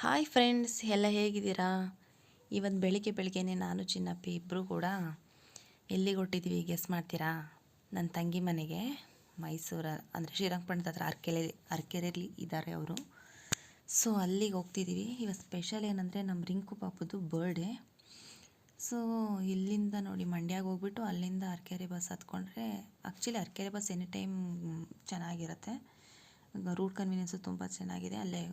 Hi friends ಎಲ್ಲ ಹೇಗಿದ್ದೀರಾ? ಇವತ್ತು ಬೆಳಿಗ್ಗೆ ಬೆಳಿಗ್ಗೆನೆ ನಾನು, ಚಿನ್ನಪ್ಪ ಇಬ್ಬರು ಕೂಡ ಎಲ್ಲಿಗೆ ಹೊಟ್ಟಿದ್ದೀವಿ ಗೆಸ್ ಮಾಡ್ತೀರಾ? ನನ್ನ ತಂಗಿ ಮನೆಗೆ, ಮೈಸೂರ, ಅಂದರೆ ಶ್ರೀರಂಗಪಟ್ಟಣದ ಹತ್ರ ಅರ್ಕೆರೆ ಅರ್ಕೆರೆಯಲ್ಲಿ ಇದ್ದಾರೆ ಅವರು. ಸೊ ಅಲ್ಲಿಗೆ ಹೋಗ್ತಿದ್ದೀವಿ. ಇವತ್ತು ಸ್ಪೆಷಲ್ ಏನಂದರೆ ನಮ್ಮ ರಿಂಕು ಪಾಪದ್ದು ಬರ್ಡೇ ಸೊ ಇಲ್ಲಿಂದ ನೋಡಿ, ಮಂಡ್ಯಗೆ ಹೋಗ್ಬಿಟ್ಟು ಅಲ್ಲಿಂದ Arkere bus ಹತ್ಕೊಂಡ್ರೆ actually Arkere bus any time ಚೆನ್ನಾಗಿರುತ್ತೆ. ರೂಟ್ ಕನ್ವೀನಿಯನ್ಸು ತುಂಬ ಚೆನ್ನಾಗಿದೆ. ಅಲ್ಲೇ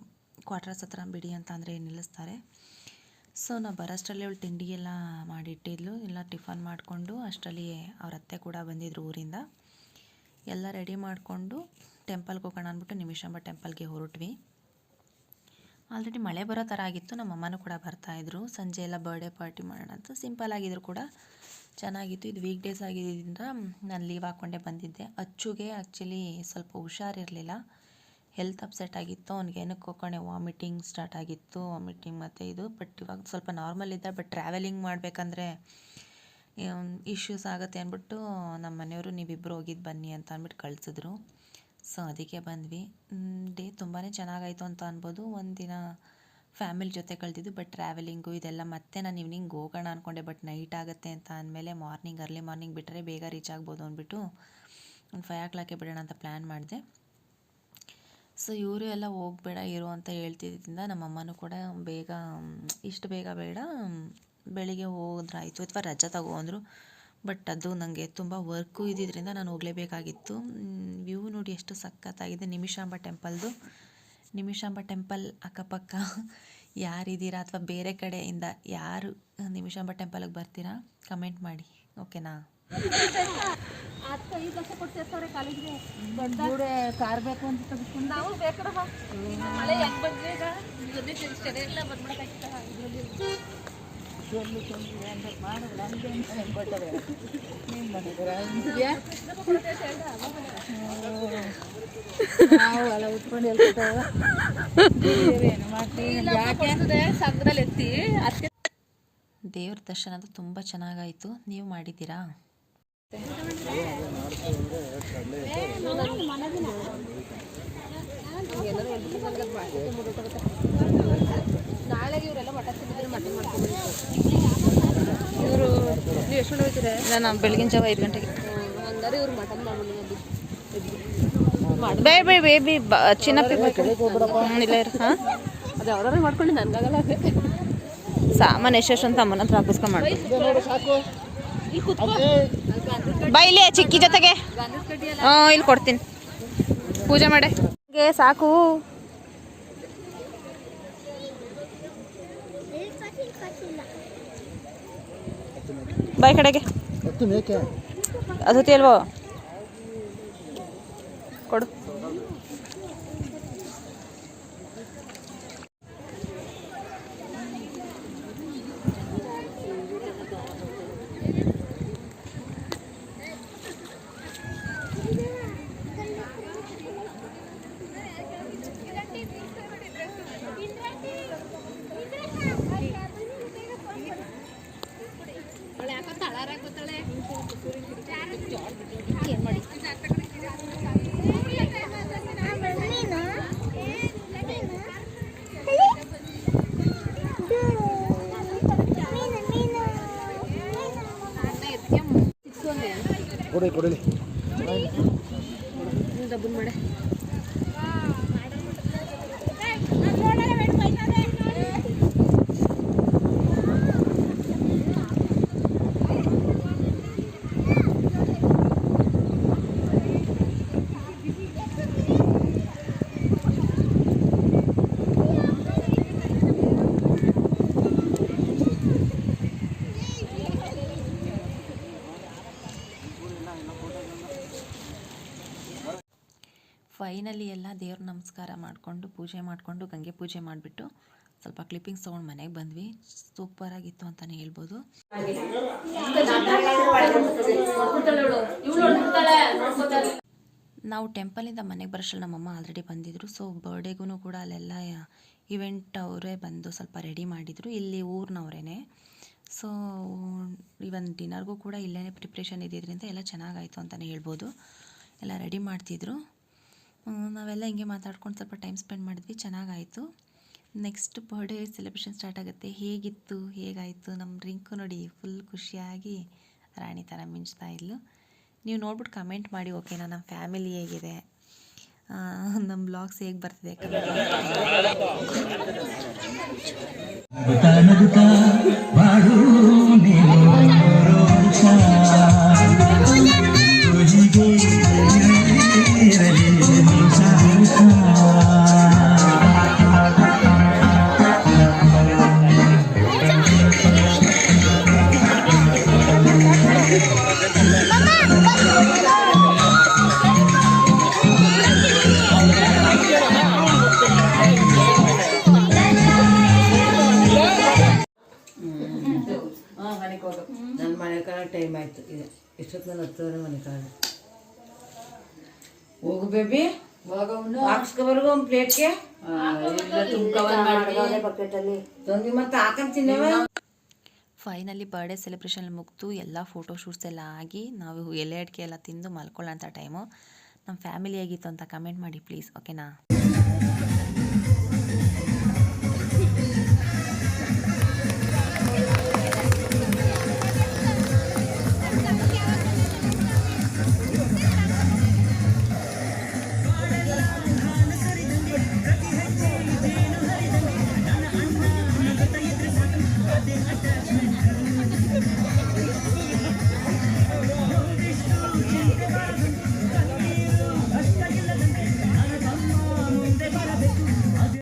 ಕ್ವಾರ್ಟರ್ಸ್ ಹತ್ರ ಬಿಡಿ ಅಂತ ಅಂದರೆ ನಿಲ್ಲಿಸ್ತಾರೆ. ಸೊ ನಾವು ಬರೋಷ್ಟರಲ್ಲಿ ಅವಳು ತಿಂಡಿ ಎಲ್ಲ ಮಾಡಿಟ್ಟಿದ್ಲು. ಎಲ್ಲ ಟಿಫನ್ ಮಾಡಿಕೊಂಡು ಅಷ್ಟರಲ್ಲಿ ಅವ್ರ ಅತ್ತೆ ಕೂಡ ಬಂದಿದ್ರು ಊರಿಂದ. ಎಲ್ಲ ರೆಡಿ ಮಾಡಿಕೊಂಡು ಟೆಂಪಲ್ಗೆ ಹೋಗೋಣ ಅಂದ್ಬಿಟ್ಟು ನಿಮಿಷಾಂಬ ಟೆಂಪಲ್ಗೆ ಹೊರಟ್ವಿ. ಆಲ್ರೆಡಿ ಮಳೆ ಬರೋ ಥರ ಆಗಿತ್ತು. ನಮ್ಮ ಅಮ್ಮನೂ ಕೂಡ ಬರ್ತಾಯಿದ್ರು ಸಂಜೆ ಎಲ್ಲ ಬರ್ಡೇ ಪಾರ್ಟಿ ಮಾಡೋಣ ಅಂತ ಸಿಂಪಲ್ ಆಗಿದ್ರು ಕೂಡ. ಚೆನ್ನಾಗಿತ್ತು. ಇದು ವೀಕ್ ಡೇಸ್ ಆಗಿದ್ದರಿಂದ ನಾನು ಲೀವ್ ಹಾಕ್ಕೊಂಡೇ ಬಂದಿದ್ದೆ. ಅಚ್ಚುಗೆ ಆ್ಯಕ್ಚುಲಿ ಸ್ವಲ್ಪ ಹುಷಾರಿರಲಿಲ್ಲ ಹೆಲ್ತ್ ಅಪ್ಸೆಟ್ ಆಗಿತ್ತು, ಅವ್ನಿಗೆ ಏನಕ್ಕೆ ಕಣೆ ವಾಮಿಟಿಂಗ್ ಸ್ಟಾರ್ಟ್ ಆಗಿತ್ತು ವಾಮಿಟಿಂಗ್ ಮತ್ತು ಇದು ಬಟ್ ಇವಾಗ ಸ್ವಲ್ಪ ನಾರ್ಮಲ್ ಇದ್ದ ಬಟ್ ಟ್ರಾವೆಲಿಂಗ್ ಮಾಡಬೇಕಂದ್ರೆ ಇಶ್ಯೂಸ್ ಆಗುತ್ತೆ ಅಂದ್ಬಿಟ್ಟು ನಮ್ಮ ಮನೆಯವರು ನೀವಿಬ್ಬರು ಹೋಗಿದ್ದು ಬನ್ನಿ ಅಂತ ಅಂದ್ಬಿಟ್ಟು ಕಳಿಸಿದ್ರು. ಸೊ ಅದಕ್ಕೆ ಬಂದ್ವಿ. ಡೇ ತುಂಬಾ ಚೆನ್ನಾಗಾಯಿತು ಅಂತ ಅನ್ಬೋದು. ಒಂದಿನ ಫ್ಯಾಮಿಲಿ ಜೊತೆ ಕಳೆದಿದ್ದು ಬಟ್ ಟ್ರಾವೆಲಿಂಗು ಇದೆಲ್ಲ ಮತ್ತೆ ನಾನು ಈವ್ನಿಂಗ್ ಹೋಗೋಣ ಅಂದ್ಕೊಂಡೆ ಬಟ್ ನೈಟ್ ಆಗುತ್ತೆ ಅಂತ ಅಂದಮೇಲೆ ಮಾರ್ನಿಂಗ್ ಅರ್ಲಿ ಮಾರ್ನಿಂಗ್ ಬಿಟ್ಟರೆ ಬೇಗ ರೀಚ್ ಆಗ್ಬೋದು ಅಂದ್ಬಿಟ್ಟು ಒಂದು ಫೈವ್ ಓ ಕ್ಲಾಕೆ ಬಿಡೋಣ ಅಂತ ಪ್ಲ್ಯಾನ್ ಮಾಡಿದೆ. ಸೊ ಇವರು ಎಲ್ಲ ಹೋಗಬೇಡ, ಇರು ಅಂತ ಹೇಳ್ತಿದ್ದರಿಂದ ನಮ್ಮ ಅಮ್ಮನೂ ಕೂಡ ಬೇಗ, ಇಷ್ಟು ಬೇಗ ಬೇಡ, ಬೆಳಿಗ್ಗೆ ಹೋದ್ರಾಯಿತು. ಅಥವಾ ರಜಾ ತಗೋ ಅಂದರು ಬಟ್ ಅದು ನನಗೆ ತುಂಬ ವರ್ಕು ಇದ್ದಿದ್ದರಿಂದ ನಾನು ಹೋಗಲೇಬೇಕಾಗಿತ್ತು. ವ್ಯೂ ನೋಡಿ ಎಷ್ಟು ಸಖತ್ತಾಗಿದೆ. ನಿಮಿಷಾಂಬ ಟೆಂಪಲ್ದು. ನಿಮಿಷಾಂಬ ಟೆಂಪಲ್ ಅಕ್ಕಪಕ್ಕ. ಯಾರಿದ್ದೀರಾ ಅಥವಾ ಬೇರೆ ಕಡೆಯಿಂದ ಯಾರು ನಿಮಿಷಾಂಬ ಟೆಂಪಲ್ಗೆ ಬರ್ತೀರಾ? ಕಮೆಂಟ್ ಮಾಡಿ. ಓಕೆನಾ? ಕಾರ್ ಬೇಕು ಅಂತ ನಾವು ಮಳೆ ಹೆಂಗ್ ಈಗ ಎಲ್ಲ ಇದ್ರಲ್ಲಿ. ತೊಂದರೆ ನಮಗೆ ಹೆಂಗೆ ನಿಮ್ಮ ಮನೆಗೆ ನಾವು ಏನು ಮಾಡ್ತೀವಿ? ಯಾಕೆ? ಸಂಘದಲ್ಲಿ ಎತ್ತಿ. ಅದಕ್ಕೆ ದೇವ್ರ ದರ್ಶನ ತುಂಬಾ ತುಂಬ ಚೆನ್ನಾಗಾಯಿತು. ನೀವು ಮಾಡಿದ್ದೀರಾ? ನಾನು ಬೆಳಗಿನ ಜಾವ ಐದು ಗಂಟೆಗೆ ಹಂಗಾರೆ ಇವ್ರು ಮಟನ್ ಮಾಡ್ಬೋದು ಬೇ ಬೇ ಬೇಬಿ ಚಿನ್ನಪ್ಪಿ ಇಲ್ಲ ಇರು ಹಾಂ ಅದು ಯಾವ್ದಾರು ಮಾಡ್ಕೊಂಡು ನನ್ಗಾಗಲ್ಲ ಅದೇ ಸಾಮಾನು ಎಷ್ಟೆಷ್ಟು ಅಂತ ಅಮ್ಮನ ಹತ್ರ ಹಾಕಿಸ್ಕೊಂಡ್ ಮಾಡಿ ಇಲ್ಲಿ ಕುತ್ಕೋ ಬಾ ಇಲ್ಲಿ ಚಿಕ್ಕಿ ಜೊತೆಗೆ. ಗಂಧದ ಕಡ್ಡಿ ಎಲ್ಲ ಹಾಂ ಇಲ್ಲಿ ಕೊಡ್ತೀನಿ. ಪೂಜೆ ಮಾಡೆ. ಸಾಕು. ಬೈ ಕಡೆಗೆ. ಅದು ಅಲ್ವೋ ಕೊಡು. ಕೊಡಿ ಕೊಡಲಿ ಡಬ್ಬನ್ ಮಾಡೆ ಫೈನಲಿ ಎಲ್ಲ ದೇವ್ರ ನಮಸ್ಕಾರ ಮಾಡಿಕೊಂಡು ಪೂಜೆ ಮಾಡಿಕೊಂಡು ಗಂಗೆ ಪೂಜೆ ಮಾಡಿಬಿಟ್ಟು ಸ್ವಲ್ಪ ಕ್ಲಿಪ್ಪಿಂಗ್ಸ್ ತೊಗೊಂಡು ಮನೆಗೆ ಬಂದ್ವಿ. ಸೂಪರಾಗಿತ್ತು ಅಂತಲೇ ಹೇಳ್ಬೋದು. ನಾವು ಟೆಂಪಲಿಂದ ಮನೆಗೆ ಬರೋಷ್ರಲ್ಲಿ ನಮ್ಮಮ್ಮ ಆಲ್ರೆಡಿ ಬಂದಿದ್ರು. ಸೊ ಬರ್ಡೇಗೂ ಕೂಡ ಅಲ್ಲೆಲ್ಲ ಇವೆಂಟ್ ಅವರೇ ಬಂದು ಸ್ವಲ್ಪ ರೆಡಿ ಮಾಡಿದರು. ಇಲ್ಲಿ ಊರಿನವರೇ ಸೊ ಇವನ್ ಡಿನ್ನರ್ಗೂ ಕೂಡ ಇಲ್ಲೇ ಪ್ರಿಪ್ರೇಷನ್ ಇದ್ದಿದ್ದರಿಂದ ಎಲ್ಲ ಚೆನ್ನಾಗಾಯಿತು ಅಂತಲೇ ಹೇಳ್ಬೋದು. ಎಲ್ಲ ರೆಡಿ ಮಾಡ್ತಿದ್ರು. ನಾವೆಲ್ಲ ಹಿಂಗೆ ಮಾತಾಡ್ಕೊಂಡು ಸ್ವಲ್ಪ ಟೈಮ್ ಸ್ಪೆಂಡ್ ಮಾಡಿದ್ವಿ, ಚೆನ್ನಾಗಾಯಿತು. ನೆಕ್ಸ್ಟ್ ಬರ್ಡೇ ಸೆಲೆಬ್ರೇಷನ್ ಸ್ಟಾರ್ಟ್ ಆಗುತ್ತೆ. ಹೇಗಿತ್ತು, ಹೇಗಾಯಿತು? ನಮ್ಮ ರಿಂಕು ನೋಡಿ ಫುಲ್ ಖುಷಿಯಾಗಿ ರಾಣಿ ಥರ ಮಿಂಚ್ತಾ ಇದ್ಲು. ನೀವು ನೋಡ್ಬಿಟ್ಟು ಕಮೆಂಟ್ ಮಾಡಿ ಓಕೆನಾ ನಮ್ಮ ಫ್ಯಾಮಿಲಿ ಹೇಗಿದೆ? ನಮ್ಮ ಬ್ಲಾಗ್ಸ್ ಹೇಗೆ ಬರ್ತಿದೆ? ಆಯಿತು. ಇದೆ ಇಷ್ಟೊತ್ತಿನ ನಾನು ಹತ್ತುವರೆ ಮನೆ ಕಾಳು ಹೋಗು ಬೇಬಿ. ಹಾಕ್ಸ್ಕೊಬರ್ಗು ಒಂದು ಪ್ಲೇಟ್ಗೆ. ತಂದು ಮತ್ತೆ ಹಾಕಂತೀನವ ಫೈನಲಿ ಬರ್ಡೇ ಸೆಲೆಬ್ರೇಷನ್ ಮುಗಿದು ಎಲ್ಲ ಫೋಟೋ ಶೂಟ್ಸ್ ಎಲ್ಲ ಆಗಿ ನಾವು ಎಲೆ ಅಡಿಕೆ ಎಲ್ಲ ತಿಂದು ಮಲ್ಕೊಳ್ಳೋಂಥ ಟೈಮು ನಮ್ಮ ಫ್ಯಾಮಿಲಿ ಆಗಿತ್ತು ಅಂತ ಕಮೆಂಟ್ ಮಾಡಿ ಪ್ಲೀಸ್ ಓಕೆನಾ